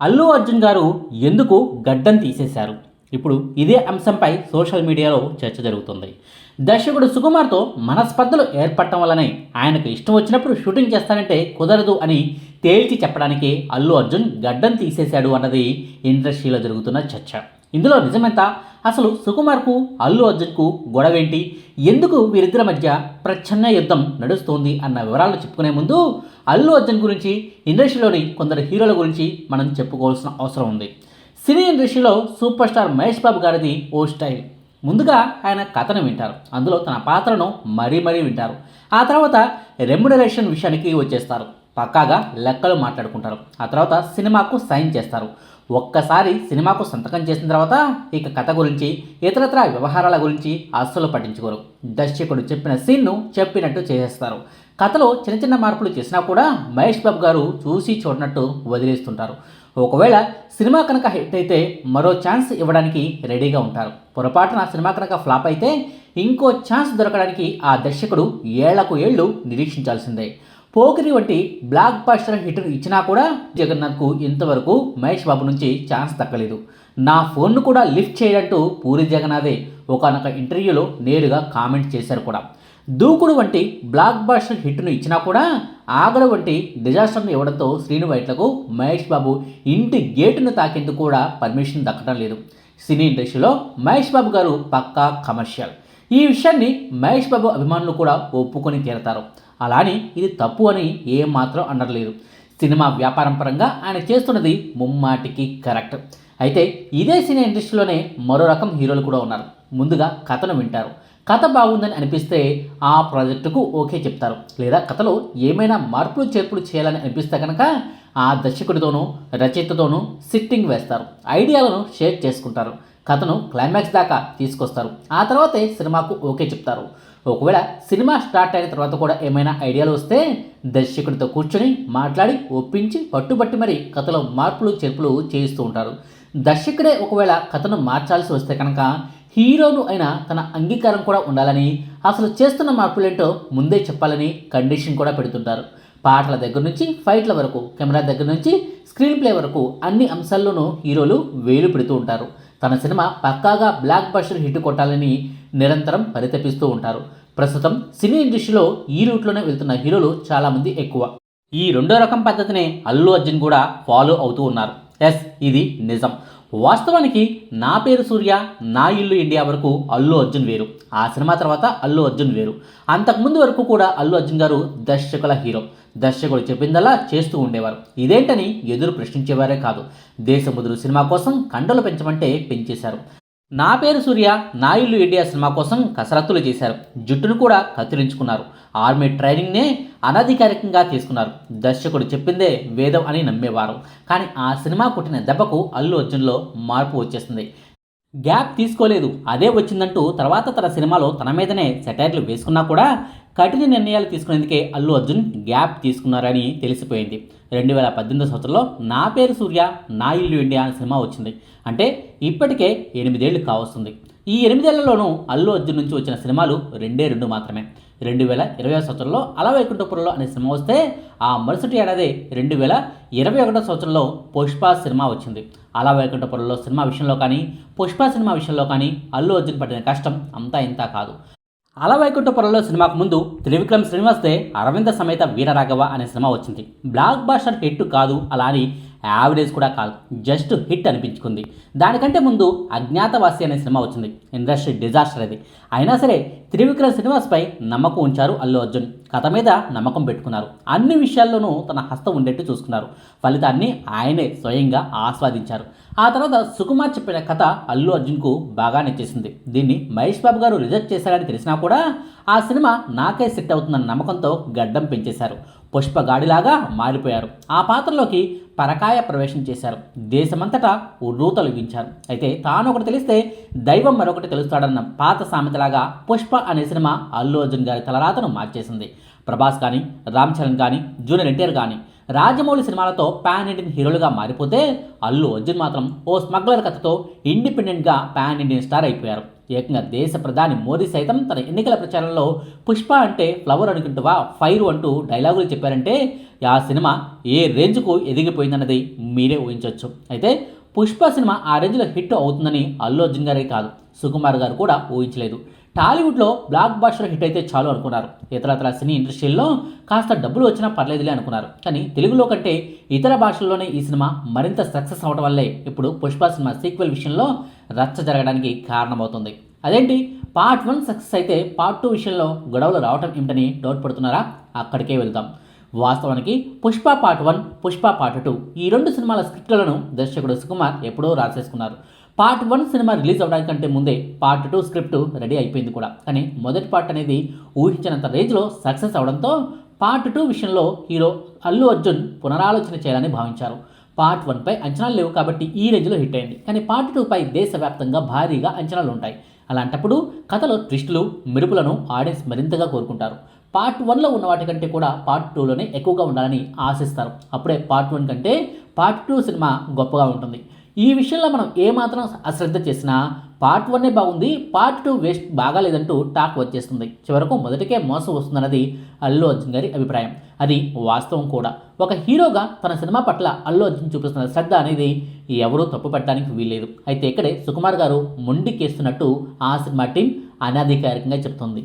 అల్లు అర్జున్ గారు ఎందుకు గడ్డం తీసేశారు? ఇప్పుడు ఇదే అంశంపై సోషల్ మీడియాలో చర్చ జరుగుతుంది. దర్శకుడు సుకుమార్తో మనస్పర్ధలు ఏర్పడటం వల్లనే ఆయనకు ఇష్టం వచ్చినప్పుడు షూటింగ్ చేస్తానంటే కుదరదు అని తేల్చి చెప్పడానికి అల్లు అర్జున్ గడ్డం తీసేశాడు అన్నది ఇండస్ట్రీలో జరుగుతున్న చర్చ. ఇందులో నిజమెంత? అసలు సుకుమార్కు అల్లు అర్జున్కు గొడవేంటి? ఎందుకు వీరిద్దరి మధ్య ప్రచ్ఛన్న యుద్ధం నడుస్తోంది అన్న వివరాలు చెప్పుకునే ముందు అల్లు అర్జున్ గురించి ఇండస్ట్రీలోని కొందరు హీరోల గురించి మనం చెప్పుకోవాల్సిన అవసరం ఉంది. సినీ ఇండస్ట్రీలో సూపర్ స్టార్ మహేష్ బాబు గారిది ఓ స్టైల్. ముందుగా ఆయన కథను వింటారు. అందులో తన పాత్రను మరీ మరీ వింటారు. ఆ తర్వాత రెమ్యునరేషన్ విషయానికి వచ్చేస్తారు. పక్కాగా లెక్కలు మాట్లాడుకుంటారు. ఆ తర్వాత సినిమాకు సైన్ చేస్తారు. ఒక్కసారి సినిమాకు సంతకం చేసిన తర్వాత ఇక కథ గురించి ఇతరత్ర వ్యవహారాల గురించి అస్సలు పట్టించుకోరు. దర్శకుడు చెప్పిన సీన్ను చెప్పినట్టు చేసేస్తారు. కథలో చిన్న చిన్న మార్పులు చేసినా కూడా మహేష్ బాబు గారు చూసి చూడనట్టు వదిలేస్తుంటారు. ఒకవేళ సినిమా కనుక హిట్ అయితే మరో ఛాన్స్ ఇవ్వడానికి రెడీగా ఉంటారు. పొరపాటున సినిమా కనుక ఫ్లాప్ అయితే ఇంకో ఛాన్స్ దొరకడానికి ఆ దర్శకుడు ఏళ్ళకు ఏళ్ళు నిరీక్షించాల్సిందే. పోకిరి వంటి బ్లాక్ బాస్టర్ హిట్ను ఇచ్చినా కూడా జగన్నాథ్కు ఇంతవరకు మహేష్ బాబు నుంచి ఛాన్స్ దక్కలేదు. నా ఫోన్ను కూడా లిఫ్ట్ చేయడంటూ పూరి జగన్నాథే ఒకనొక ఇంటర్వ్యూలో నేరుగా కామెంట్ చేశారు కూడా. దూకుడు వంటి బ్లాక్ బాస్టర్ హిట్ను ఇచ్చినా కూడా ఆగడు వంటి డిజాస్టర్ను ఇవ్వడంతో శ్రీను వైట్లకు మహేష్ బాబు ఇంటి గేటును తాకేందుకు కూడా పర్మిషన్ దక్కడం లేదు. సినీ ఇండస్ట్రీలో మహేష్ బాబు గారు పక్కా కమర్షియల్. ఈ విషయాన్ని మహేష్ బాబు అభిమానులు కూడా ఒప్పుకొని తీరతారు అలాని ఇది తప్పు అని ఏమాత్రం అనర్లేదు సినిమా వ్యాపారం పరంగా ఆయన చేస్తున్నది ముమ్మాటికి కరెక్ట్. అయితే ఇదే సినీ ఇండస్ట్రీలోనే మరో రకం హీరోలు కూడా ఉన్నారు. ముందుగా కథను వింటారు. కథ బాగుందని అనిపిస్తే ఆ ప్రాజెక్టుకు ఓకే చెప్తారు. లేదా కథలో ఏమైనా మార్పులు చేర్పులు చేయాలని అనిపిస్తే కనుక ఆ దర్శకుడితోనూ రచయితతోనూ సిట్టింగ్ వేస్తారు. ఐడియాలను షేర్ చేసుకుంటారు. కథను క్లైమాక్స్ దాకా తీసుకొస్తారు. ఆ తర్వాతే సినిమాకు ఓకే చెప్తారు. ఒకవేళ సినిమా స్టార్ట్ అయిన తర్వాత కూడా ఏమైనా ఐడియాలు వస్తే దర్శకుడితో కూర్చొని మాట్లాడి ఒప్పించి పట్టుబట్టి మరి కథలో మార్పులు చేర్పులు చేయిస్తూ ఉంటారు. దర్శకుడే ఒకవేళ కథను మార్చాల్సి వస్తే కనుక హీరోను అయిన తన అంగీకారం కూడా ఉండాలని అసలు చేస్తున్న మార్పులేంటో ముందే చెప్పాలని కండిషన్ కూడా పెడుతుంటారు. పాటల దగ్గర నుంచి ఫైట్ల వరకు కెమెరా దగ్గర నుంచి స్క్రీన్ ప్లే వరకు అన్ని అంశాల్లోనూ హీరోలు వేలు పెడుతూ ఉంటారు. తన సినిమా పక్కాగా బ్లాక్ బస్టర్ హిట్ కొట్టాలని నిరంతరం పరితపిస్తూ ఉంటారు. ప్రస్తుతం సినీ ఇండస్ట్రీలో ఈ రూట్లోనే వెళ్తున్న హీరోలు చాలామంది ఎక్కువ. ఈ రెండో రకం పద్ధతినే అల్లు అర్జున్ కూడా ఫాలో అవుతూ ఉన్నారు. ఎస్ ఇది నిజం. వాస్తవానికి నా పేరు సూర్య నా ఇల్లు ఇండియా వరకు అల్లు అర్జున్ వేరు. ఆ సినిమా తర్వాత అల్లు అర్జున్ వేరు. అంతకుముందు వరకు కూడా అల్లు అర్జున్ గారు దర్శకుల హీరో. దర్శకుడు చెప్పిందల్లా చేస్తూ ఉండేవారు. ఇదేంటని ఎదురు ప్రశ్నించేవారే కాదు. దేశముదురు సినిమా కోసం కండలు పెంచమంటే పెంచేశారు. నా పేరు సూర్య నా ఇల్లు ఇండియా సినిమా కోసం కసరత్తులు చేశారు. జుట్టును కూడా కత్తిరించుకున్నారు. ఆర్మీ ట్రైనింగ్నే అనధికారికంగా తీసుకున్నారు. దర్శకుడు చెప్పిందే వేదం అని నమ్మేవారు. కానీ ఆ సినిమా కొట్టిన దెబ్బకు అల్లు అర్జున్లో మార్పు వచ్చేస్తుంది గ్యాప్ తీసుకోలేదు. అదే వచ్చిందంటూ తర్వాత తన సినిమాలో తన మీదనే సెటైర్లు వేసుకున్నా కూడా కఠిన నిర్ణయాలు తీసుకునేందుకే అల్లు అర్జున్ గ్యాప్ తీసుకున్నారని తెలిసిపోయింది. రెండు వేల పద్దెనిమిది సంవత్సరంలో నా పేరు సూర్య నా ఇల్లు ఇండియా అనే సినిమా వచ్చింది. అంటే ఇప్పటికే ఎనిమిదేళ్ళు కావస్తుంది. ఈ ఎనిమిదేళ్ళలోనూ అల్లు అర్జున్ నుంచి వచ్చిన సినిమాలు రెండే రెండు మాత్రమే. రెండు వేల ఇరవై సంవత్సరంలో అలా వైకుంఠపురంలో అనే సినిమా వస్తే ఆ మరుసటి ఏడాది రెండు వేల ఇరవై ఒకటో సంవత్సరంలో పుష్ప సినిమా వచ్చింది. అలా వైకుంఠపురంలో సినిమా విషయంలో కానీ పుష్ప సినిమా విషయంలో కానీ అల్లు అర్జున్ పడిన కష్టం అంతా ఇంత కాదు. అలా వైకుంఠపురంలో సినిమాకు ముందు త్రివిక్రమ్ శ్రీనివాస్తే అరవింద సమేత వీరరాఘవ అనే సినిమా వచ్చింది. బ్లాక్ బాస్టర్ హిట్ కాదు అలా అని యావరేజ్ కూడా కాదు జస్ట్ హిట్ అనిపించుకుంది. దానికంటే ముందు అజ్ఞాతవాసి అనే సినిమా వచ్చింది. ఇండస్ట్రీ డిజాస్టర్ అది. అయినా సరే త్రివిక్రమ్ శ్రీనివాస్పై నమ్మకం ఉంచారు అల్లు అర్జున్. కథ మీద నమ్మకం పెట్టుకున్నారు. అన్ని విషయాల్లోనూ తన హస్తం ఉండేట్టు చూసుకున్నారు. ఫలితాన్ని ఆయనే స్వయంగా ఆస్వాదించారు. ఆ తర్వాత సుకుమార్ చెప్పిన కథ అల్లు అర్జున్కు బాగా నచ్చేసింది. దీన్ని మహేష్ బాబు గారు రిజెక్ట్ చేశారని తెలిసినా కూడా ఆ సినిమా నాకే సెట్ అవుతుందన్న నమ్మకంతో గడ్డం పెంచేశారు. పుష్పగాడిలాగా మారిపోయారు. ఆ పాత్రలోకి పరకాయ ప్రవేశం చేశారు. దేశమంతటా ఉర్రూతలుగించారు అయితే తాను ఒకటి తెలిస్తే దైవం మరొకటి తెలుస్తాడన్న పాత సామెతలాగా పుష్ప అనే సినిమా అల్లు అర్జున్ గారి తలరాతను మార్చేసింది. ప్రభాస్ కానీ రామ్ చరణ్ కానీ జూనియర్ ఎన్టీఆర్ కానీ రాజమౌళి సినిమాలతో పాన్ ఇండియన్ హీరోలుగా మారిపోతే అల్లు అర్జున్ మాత్రం ఓ స్మగ్లర్ కథతో ఇండిపెండెంట్గా పాన్ ఇండియన్ స్టార్ అయిపోయారు. ఏకంగా దేశ ప్రధాని మోదీ సైతం తన ఎన్నికల ప్రచారంలో పుష్ప అంటే ఫ్లవర్ అనుకుంటువా ఫైర్ అంటూ డైలాగులు చెప్పారంటే ఆ సినిమా ఏ రేంజ్కు ఎదిగిపోయిందన్నది మీరే ఊహించవచ్చు అయితే పుష్ప సినిమా ఆ రేంజ్లో హిట్ అవుతుందని అల్లు అర్జున్ గారే కాదు సుకుమార్ గారు కూడా ఊహించలేదు. టాలీవుడ్లో బ్లాక్ బాస్టర్ హిట్ అయితే చాలు అనుకున్నారు. ఇతరతర సినీ ఇండస్ట్రీల్లో కాస్త డబ్బులు వచ్చినా పర్లేదులే అనుకున్నారు. కానీ తెలుగులో కంటే ఇతర భాషల్లోనే ఈ సినిమా మరింత సక్సెస్ అవడం వల్లే ఇప్పుడు పుష్ప సినిమా సీక్వెల్ విషయంలో రచ్చ జరగడానికి కారణమవుతుంది. అదేంటి? పార్ట్ వన్ సక్సెస్ అయితే పార్ట్ టూ విషయంలో గొడవలు రావటం ఏమిటని డౌట్ పడుతున్నారా? అక్కడికే వెళ్దాం. వాస్తవానికి Pushpa part one Pushpa part two ఈ రెండు సినిమాల స్క్రిప్ట్లను దర్శకుడు సుకుమార్ ఎప్పుడో రాసేసుకున్నారు. పార్ట్ వన్ సినిమా రిలీజ్ అవడానికంటే ముందే పార్ట్ టూ స్క్రిప్ట్ రెడీ అయిపోయింది కూడా. కానీ మొదటి పార్ట్ అనేది ఊహించినంత రేంజ్లో సక్సెస్ అవడంతో పార్ట్ టూ విషయంలో హీరో అల్లు అర్జున్ పునరాలోచన చేయాలని భావించారు. పార్ట్ వన్పై అంచనాలు లేవు కాబట్టి ఈ రేంజ్లో హిట్ అయింది. కానీ పార్ట్ టూపై దేశవ్యాప్తంగా భారీగా అంచనాలు ఉంటాయి. అలాంటప్పుడు కథలో ట్విస్టులు మెరుపులను ఆడియన్స్ మరింతగా కోరుకుంటారు. పార్ట్ వన్లో ఉన్న వాటికంటే కూడా పార్ట్ టూలోనే ఎక్కువగా ఉండాలని ఆశిస్తారు. అప్పుడే పార్ట్ వన్ కంటే పార్ట్ టూ సినిమా గొప్పగా ఉంటుంది. ఈ విషయంలో మనం ఏమాత్రం అశ్రద్ధ చేసినా పార్ట్ వన్నే బాగుంది పార్ట్ టూ వేస్ట్ బాగాలేదంటూ టాక్ వచ్చేస్తుంది. చివరకు మొదటికే మోసం వస్తుందన్నది అల్లు అర్జున్ గారి అభిప్రాయం. అది వాస్తవం కూడా. ఒక హీరోగా తన సినిమా పట్ల అల్లు అర్జున్ చూపిస్తున్న శ్రద్ధ అనేది ఎవరూ తప్పు తప్పుపట్టడానికి వీల్లేదు. అయితే ఇక్కడే సుకుమార్ గారు మొండికేస్తున్నట్టు ఆ సినిమా టీం అనధికారికంగా చెప్తుంది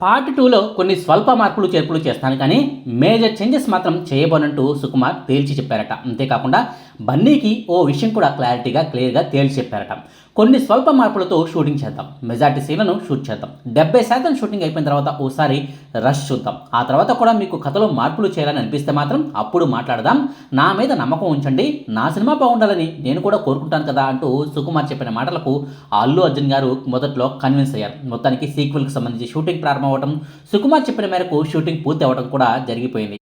పార్ట్ టూలో కొన్ని స్వల్ప మార్పులు చేర్పులు చేస్తాను కానీ మేజర్ చేంజెస్ మాత్రం చేయబోనంటూ సుకుమార్ తేల్చి చెప్పారట. అంతేకాకుండా బన్నీకి ఓ విషయం కూడా క్లారిటీగా క్లియర్గా తేల్చి చెప్పారట కొన్ని స్వల్ప మార్పులతో షూటింగ్ చేద్దాం. మెజార్టీ సీన్లను షూట్ చేద్దాం. డెబ్బై శాతం షూటింగ్ అయిపోయిన తర్వాత ఓసారి రష్ చూద్దాం. ఆ తర్వాత కూడా మీకు కథలో మార్పులు చేయాలని అనిపిస్తే మాత్రం అప్పుడు మాట్లాడదాం. నా మీద నమ్మకం ఉంచండి. నా సినిమా బాగుండాలని నేను కూడా కోరుకుంటాను కదా అంటూ సుకుమార్ చెప్పిన మాటలకు అల్లు అర్జున్ గారు మొదట్లో కన్విన్స్ అయ్యారు. మొత్తానికి సీక్వెల్కి సంబంధించి షూటింగ్ ప్రారంభమవడం సుకుమార్ చెప్పిన మేరకు షూటింగ్ పూర్తి అవ్వడం కూడా జరిగిపోయింది.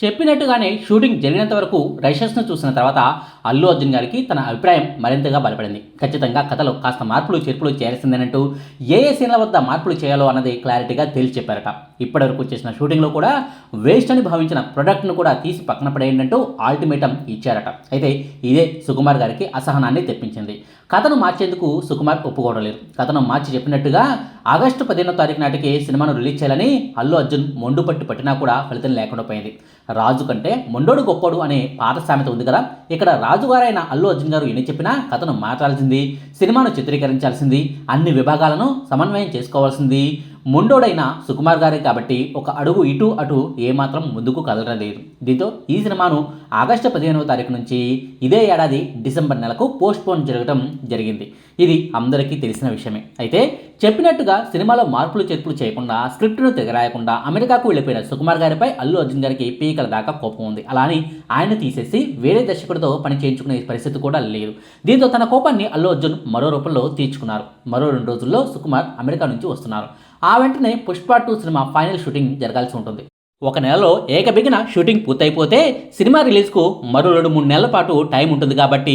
చెప్పినట్టుగానే షూటింగ్ జరిగినంత వరకు రైషస్ను చూసిన తర్వాత అల్లు అర్జున్ గారికి తన అభిప్రాయం మరింతగా బలపడింది. ఖచ్చితంగా కథలో కాస్త మార్పులు చేర్పులు చేయాల్సిందేనంటూ ఏ ఏ సీన్ల వద్ద మార్పులు చేయాలో అన్నది క్లారిటీగా తేల్చి చెప్పారట ఇప్పటివరకు చేసిన షూటింగ్లో కూడా వేస్ట్ అని భావించిన ప్రొడక్ట్ను కూడా తీసి పక్కన పడేయండి ఆల్టిమేటం ఇచ్చారట. అయితే ఇదే సుకుమార్ గారికి అసహనాన్ని తెప్పించింది. కథను మార్చేందుకు సుకుమార్ ఒప్పుకోవడం లేదు. కథను మార్చి చెప్పినట్టుగా ఆగస్టు పదిహేనో తారీఖు నాటికి సినిమాను రిలీజ్ చేయాలని అల్లు అర్జున్ మొండుపట్టు పట్టినా కూడా ఫలితం లేకుండా పోయింది. రాజు కంటే మొండోడు గొప్పడు అనే పాత సామెత ఉంది కదా? ఇక్కడ రాజుగారైన అల్లు అర్జున్ గారు ఎన్ని చెప్పినా కథను మార్చాల్సింది సినిమాను చిత్రీకరించాల్సింది అన్ని విభాగాలను సమన్వయం చేసుకోవాల్సింది. మొండోడైన సుకుమార్ గారే కాబట్టి ఒక అడుగు ఇటు అటు ఏమాత్రం ముందుకు కదలడం లేదు. దీంతో ఈ సినిమాను ఆగస్టు పదిహేనవ తారీఖు నుంచి ఇదే ఏడాది డిసెంబర్ నెలకు పోస్ట్పోన్ జరగడం జరిగింది. ఇది అందరికీ తెలిసిన విషయమే. అయితే చెప్పినట్టుగా సినిమాలో మార్పులు చేర్పులు చేయకుండా స్క్రిప్ట్ను తెగరాయకుండా అమెరికాకు వెళ్ళిపోయిన సుకుమార్ గారిపై అల్లు అర్జున్ గారికి పీకల దాకా కోపం ఉంది. అలాని ఆయన తీసేసి వేరే దర్శకుడితో పని చేయించుకునే పరిస్థితి కూడా లేదు. దీంతో తన కోపాన్ని అల్లు అర్జున్ మరో రూపంలో తీర్చుకున్నారు. మరో రెండు రోజుల్లో సుకుమార్ అమెరికా నుంచి వస్తున్నారు. ఆ వెంటనే పుష్ప టూ సినిమా ఫైనల్ షూటింగ్ జరగాల్సి ఉంటుంది. ఒక నెలలో ఏకబిగిన షూటింగ్ పూర్తయిపోతే సినిమా రిలీజ్కు మరో రెండు మూడు నెలల పాటు టైం ఉంటుంది కాబట్టి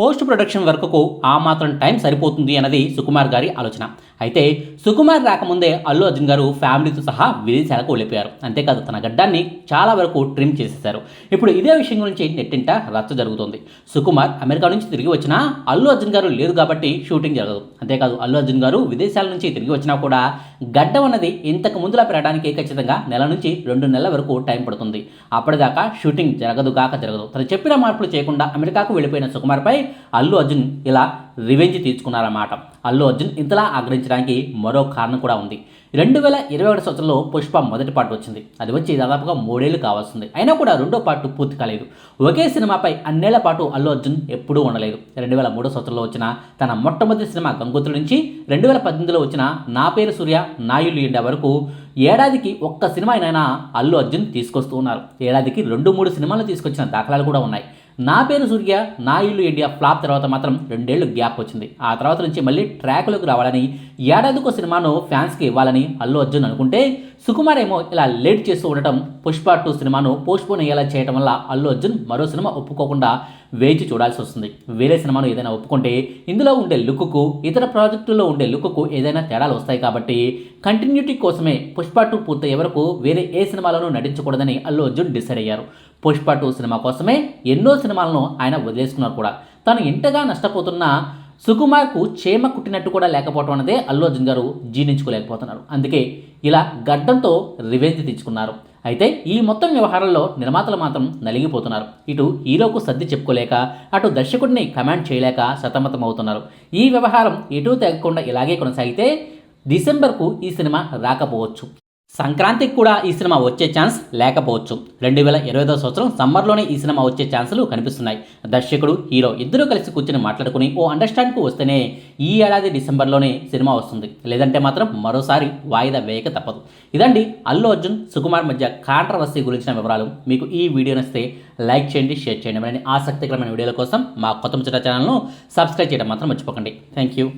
పోస్ట్ ప్రొడక్షన్ వర్క్కు ఆ మాత్రం టైం సరిపోతుంది అన్నది సుకుమార్ గారి ఆలోచన. అయితే సుకుమార్ రాకముందే అల్లు అర్జున్ గారు ఫ్యామిలీతో సహా విదేశాలకు వెళ్ళిపోయారు. అంతేకాదు తన గడ్డాన్ని చాలా వరకు ట్రిమ్ చేసేశారు. ఇప్పుడు ఇదే విషయం గురించి నెట్టింట రచ్చ జరుగుతుంది. సుకుమార్ అమెరికా నుంచి తిరిగి వచ్చినా అల్లు అర్జున్ గారు లేదు కాబట్టి షూటింగ్ జరగదు. అంతేకాదు అల్లు అర్జున్ గారు విదేశాల నుంచి తిరిగి వచ్చినా కూడా గడ్డం అన్నది ఇంతకు ముందులా పెరగడానికి ఖచ్చితంగా నెల నుంచి రెండు నెలల వరకు టైం పడుతుంది. అప్పటిదాకా షూటింగ్ జరగదు గాక జరగదు. తను చెప్పిన మార్పులు చేయకుండా అమెరికాకు వెళ్ళిపోయిన సుకుమార్పై అల్లు అర్జున్ ఇలా రివెంజ్ తీర్చుకున్నారన్నమాట అల్లు అర్జున్ ఇంతలా ఆగ్రహించడానికి మరో కారణం కూడా ఉంది. రెండు వేల ఇరవై ఒకటి సంవత్సరంలో పుష్ప మొదటి పార్ట్ వచ్చింది. అది వచ్చి దాదాపుగా మూడేళ్ళు కావాల్సింది. అయినా కూడా రెండో పార్ట్ పూర్తి కాలేదు. ఒకే సినిమాపై అన్నేళ్ళ పాటు అల్లు అర్జున్ ఎప్పుడూ ఉండలేదు. రెండు వేల మూడో సంవత్సరంలో వచ్చిన తన మొట్టమొదటి సినిమా గంగుతుల నుంచి రెండు వేల పద్దెనిమిదిలో వచ్చిన నా పేరు సూర్య నాయులు ఇండా వరకు ఏడాదికి ఒక్క సినిమా అయినా అల్లు అర్జున్ తీసుకొస్తూ ఉన్నారు. ఏడాదికి రెండు మూడు సినిమాలు తీసుకొచ్చిన దాఖలాలు కూడా ఉన్నాయి. నా పేరు సూర్య నా ఇల్లు ఇండియా. ఫ్లాప్ తర్వాత మాత్రం రెండేళ్ళు గ్యాప్ వచ్చింది. ఆ తర్వాత నుంచి మళ్ళీ ట్రాక్లోకి రావాలని ఏడాదికో సినిమాను ఫ్యాన్స్కి ఇవ్వాలని అల్లు అర్జున్ అనుకుంటే సుకుమార్ ఏమో ఇలా లేట్ చేస్తూ ఉండటం పుష్ప టూ సినిమాను పోస్ట్పోన్ అయ్యేలా చేయడం వల్ల అల్లు అర్జున్ మరో సినిమా ఒప్పుకోకుండా వేచి చూడాల్సి వస్తుంది. వేరే సినిమాను ఏదైనా ఒప్పుకుంటే ఇందులో ఉండే లుక్కు ఇతర ప్రాజెక్టుల్లో ఉండే లుక్కు ఏదైనా తేడాలు వస్తాయి కాబట్టి కంటిన్యూటీ కోసమే పుష్ప టూ పూర్తయ్యే వరకు వేరే ఏ సినిమాలోనూ నటించకూడదని అల్లు అర్జున్ డిసైడ్ అయ్యారు. పుష్ప టూ సినిమా కోసమే ఎన్నో సినిమాలను ఆయన వదిలేసుకున్నారు కూడా. తను ఇంతగా నష్టపోతున్న సుకుమార్కు చేమ కుట్టినట్టు కూడా లేకపోవడం అనేదే అల్లు అర్జున్ గారు జీర్ణించుకోలేకపోతున్నారు. అందుకే ఇలా గడ్డంతో రివెంజ్ తెచ్చుకున్నారు. అయితే ఈ మొత్తం వ్యవహారంలో నిర్మాతలు మాత్రం నలిగిపోతున్నారు. ఇటు హీరోకు సర్ది చెప్పుకోలేక అటు దర్శకుడిని కమాండ్ చేయలేక సతమతం అవుతున్నారు ఈ వ్యవహారం ఎటు తెగకుండా ఇలాగే కొనసాగితే డిసెంబర్కు ఈ సినిమా రాకపోవచ్చు. సంక్రాంతికి కూడా ఈ సినిమా వచ్చే ఛాన్స్ లేకపోవచ్చు. రెండు వేల ఇరవైదో సంవత్సరం సమ్మర్లోనే ఈ సినిమా వచ్చే ఛాన్సులు కనిపిస్తున్నాయి. దర్శకుడు హీరో ఇద్దరూ కలిసి కూర్చొని మాట్లాడుకుని ఓ అండర్స్టాండ్కు వస్తేనే ఈ ఏడాది డిసెంబర్లోనే సినిమా వస్తుంది. లేదంటే మాత్రం మరోసారి వాయిదా వేయక తప్పదు. ఇదండి అల్లు అర్జున్ సుకుమార్ మధ్య కాంట్రవర్సీ గురించిన వివరాలు. మీకు ఈ వీడియో నచ్చితే లైక్ చేయండి షేర్ చేయండి. మరిన్ని ఆసక్తికరమైన వీడియోల కోసం మా కొత్త ముచ్చట ఛానల్ను సబ్స్క్రైబ్ చేయడం మాత్రం మర్చిపోకండి. Thank you